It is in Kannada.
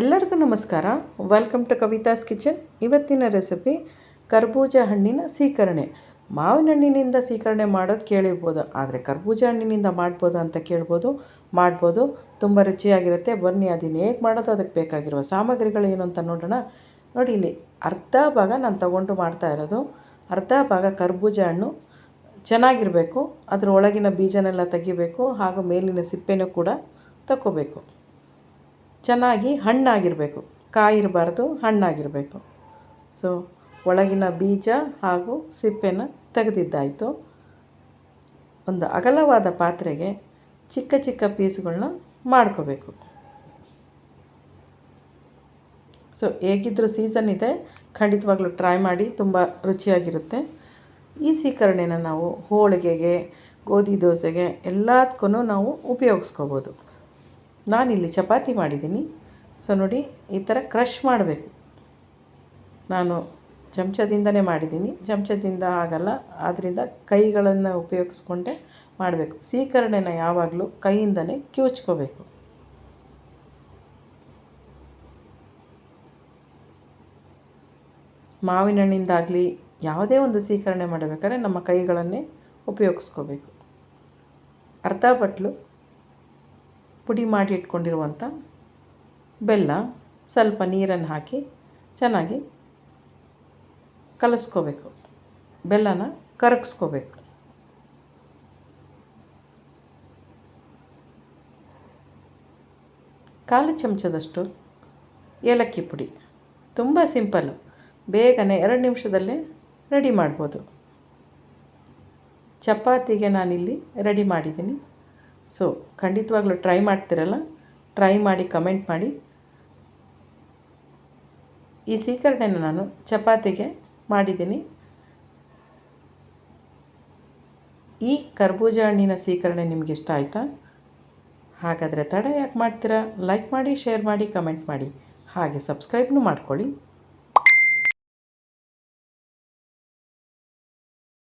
ಎಲ್ಲರಿಗೂ ನಮಸ್ಕಾರ. ವೆಲ್ಕಮ್ ಟು ಕವಿತಾಸ್ ಕಿಚನ್ ಇವತ್ತಿನ ರೆಸಿಪಿ ಕರ್ಬೂಜ ಹಣ್ಣಿನ ಸೀಕರಣೆ. ಮಾವಿನ ಹಣ್ಣಿನಿಂದ ಸೀಕರಣೆ ಮಾಡೋದು ಕೇಳಿರ್ಬೋದು, ಆದರೆ ಕರ್ಬೂಜ ಹಣ್ಣಿನಿಂದ ಮಾಡ್ಬೋದು ಅಂತ ಕೇಳ್ಬೋದು, ಮಾಡ್ಬೋದು, ತುಂಬ ರುಚಿಯಾಗಿರುತ್ತೆ. ಬನ್ನಿ ಅದನ್ನು ಹೇಗೆ ಮಾಡೋದು, ಅದಕ್ಕೆ ಬೇಕಾಗಿರುವ ಸಾಮಗ್ರಿಗಳು ಏನು ಅಂತ ನೋಡೋಣ. ನೋಡಿ, ಇಲ್ಲಿ ಅರ್ಧ ಭಾಗ ನಾನು ತಗೊಂಡು ಮಾಡ್ತಾ ಇರೋದು. ಅರ್ಧ ಭಾಗ ಕರ್ಬೂಜ ಹಣ್ಣು. ಚೆನ್ನಾಗಿರಬೇಕು. ಅದರ ಒಳಗಿನ ಬೀಜನೆಲ್ಲ ತೆಗಿಬೇಕು. ಹಾಗೂ ಮೇಲಿನ ಸಿಪ್ಪೆನೂ ಕೂಡ ತಗೋಬೇಕು ಚೆನ್ನಾಗಿ ಹಣ್ಣಾಗಿರಬೇಕು. ಕಾಯಿರಬಾರ್ದು, ಹಣ್ಣಾಗಿರಬೇಕು. ಸೊ ಒಳಗಿನ ಬೀಜ ಹಾಗೂ ಸಿಪ್ಪೆನ ತೆಗೆದಿದ್ದಾಯಿತು. ಒಂದು ಅಗಲವಾದ ಪಾತ್ರೆಗೆ ಚಿಕ್ಕ ಚಿಕ್ಕ ಪೀಸ್ಗಳನ್ನ ಮಾಡ್ಕೋಬೇಕು. ಸೊ ಹೇಗಿದ್ದರೂ ಸೀಸನ್ ಇದೆ. ಖಂಡಿತವಾಗ್ಲೂ ಟ್ರೈ ಮಾಡಿ, ತುಂಬ ರುಚಿಯಾಗಿರುತ್ತೆ. ಈ ಸೀಕರಣೆನ ನಾವು ಹೋಳಿಗೆಗೆ, ಗೋಧಿ ದೋಸೆಗೆ ಎಲ್ಲದಕ್ಕೂ ನಾವು ಉಪಯೋಗಿಸ್ಕೋಬೋದು. ನಾನಿಲ್ಲಿ ಚಪಾತಿ ಮಾಡಿದ್ದೀನಿ. ಸೊ ನೋಡಿ, ಈ ಥರ ಕ್ರಷ್ ಮಾಡಬೇಕು. ನಾನು ಚಮಚದಿಂದನೇ ಮಾಡಿದ್ದೀನಿ. ಚಮಚದಿಂದ ಆಗಲ್ಲ ಆದ್ದರಿಂದ ಕೈಗಳನ್ನು ಉಪಯೋಗಿಸ್ಕೊಂಡೆ ಮಾಡಬೇಕು. ಸೀಕರಣೆನ ಯಾವಾಗಲೂ ಕೈಯಿಂದನೇ ಕಿವುಚ್ಕೋಬೇಕು. ಮಾವಿನ ಹಣ್ಣಿಂದಾಗಲಿ ಯಾವುದೇ ಒಂದು ಸೀಕರಣೆ ಮಾಡಬೇಕಾದ್ರೆ ನಮ್ಮ ಕೈಗಳನ್ನೇ ಉಪಯೋಗಿಸ್ಕೋಬೇಕು. ಅರ್ಧ ಬಟ್ಲು ಪುಡಿ ಮಾಡಿ ಇಟ್ಕೊಂಡಿರುವಂಥ ಬೆಲ್ಲ ಸ್ವಲ್ಪ ನೀರನ್ನು ಹಾಕಿ ಚೆನ್ನಾಗಿ ಕಲಸ್ಕೋಬೇಕು. ಬೆಲ್ಲನ ಕರಗಿಸ್ಕೋಬೇಕು. ಕಾಲು ಚಮಚದಷ್ಟು ಏಲಕ್ಕಿ ಪುಡಿ. ತುಂಬ ಸಿಂಪಲ್ಲು ಬೇಗನೆ ಎರಡು ನಿಮಿಷದಲ್ಲೇ ರೆಡಿ ಮಾಡ್ಬೋದು. ಚಪಾತಿಗೆ ನಾನಿಲ್ಲಿ ರೆಡಿ ಮಾಡಿದ್ದೀನಿ. ಸೊ ಖಂಡಿತವಾಗ್ಲೂ ಟ್ರೈ ಮಾಡ್ತಿರಲ್ಲ? ಟ್ರೈ ಮಾಡಿ ಕಮೆಂಟ್ ಮಾಡಿ. ಈ ಸೀಕರಣೆಯನ್ನು ನಾನು ಚಪಾತಿಗೆ ಮಾಡಿದ್ದೀನಿ. ಈ ಕರ್ಬೂಜ ಹಣ್ಣಿನ ಸೀಕರಣೆ ನಿಮಗೆ ಇಷ್ಟ ಆಯಿತಾ? ಹಾಗಾದರೆ ತಡ ಯಾಕೆ ಮಾಡ್ತೀರಾ? ಲೈಕ್ ಮಾಡಿ ಶೇರ್ ಮಾಡಿ ಕಮೆಂಟ್ ಮಾಡಿ. ಹಾಗೆ ಸಬ್ಸ್ಕ್ರೈಬ್ನೂ ಮಾಡ್ಕೊಳ್ಳಿ.